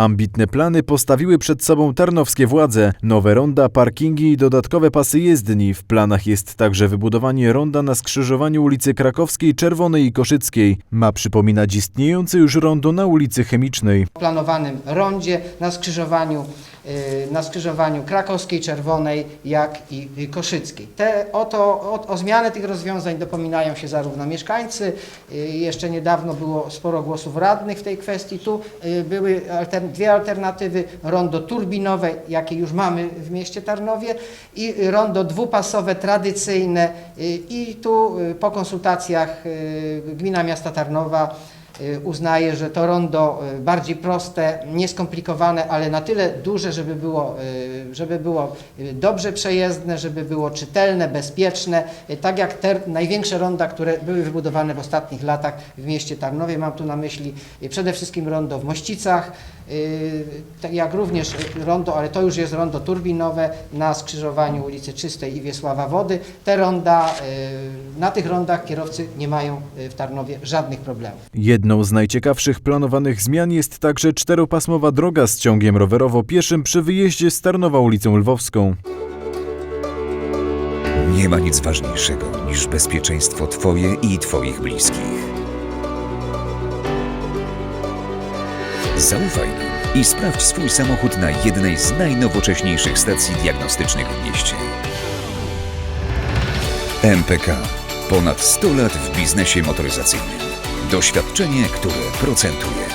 Ambitne plany postawiły przed sobą tarnowskie władze. Nowe ronda, parkingi i dodatkowe pasy jezdni. W planach jest także wybudowanie ronda na skrzyżowaniu ulicy Krakowskiej, Czerwonej i Koszyckiej. Ma przypominać istniejące już rondo na ulicy Chemicznej. planowanym rondzie na skrzyżowaniu, na skrzyżowaniu krakowskiej, czerwonej, jak i y, koszyckiej. Te, o, to, o, o zmianę tych rozwiązań dopominają się zarówno mieszkańcy, y, jeszcze niedawno było sporo głosów radnych w tej kwestii. Tu y, były alter, dwie alternatywy, rondo turbinowe, jakie już mamy w mieście Tarnowie i rondo dwupasowe, tradycyjne y, i tu y, po konsultacjach y, Gmina Miasta Tarnowa y, uznaje, że to rondo y, bardziej proste, nieskomplikowane, ale na tyle duże, żeby było, y, żeby było y, dobrze przejezdne, żeby było czytelne, bezpieczne, y, tak jak te największe ronda, które były wybudowane w ostatnich latach w mieście Tarnowie. Mam tu na myśli y, przede wszystkim rondo w Mościcach, y, jak również rondo, ale to już jest rondo turbinowe na skrzyżowaniu ulicy Czystej i Wiesława Wody. Te ronda, y, na tych rondach kierowcy nie mają y, w Tarnowie żadnych problemów. Jedną z najciekawszych planowanych zmian jest także czteropasmowa droga z ciągiem rowerowo-pieszym przy wyjeździe z Tarnowa ulicą Lwowską. Nie ma nic ważniejszego niż bezpieczeństwo Twoje i Twoich bliskich. Zaufaj nam i sprawdź swój samochód na jednej z najnowocześniejszych stacji diagnostycznych w mieście. MPK. Ponad 100 lat w biznesie motoryzacyjnym. Doświadczenie, które procentuje.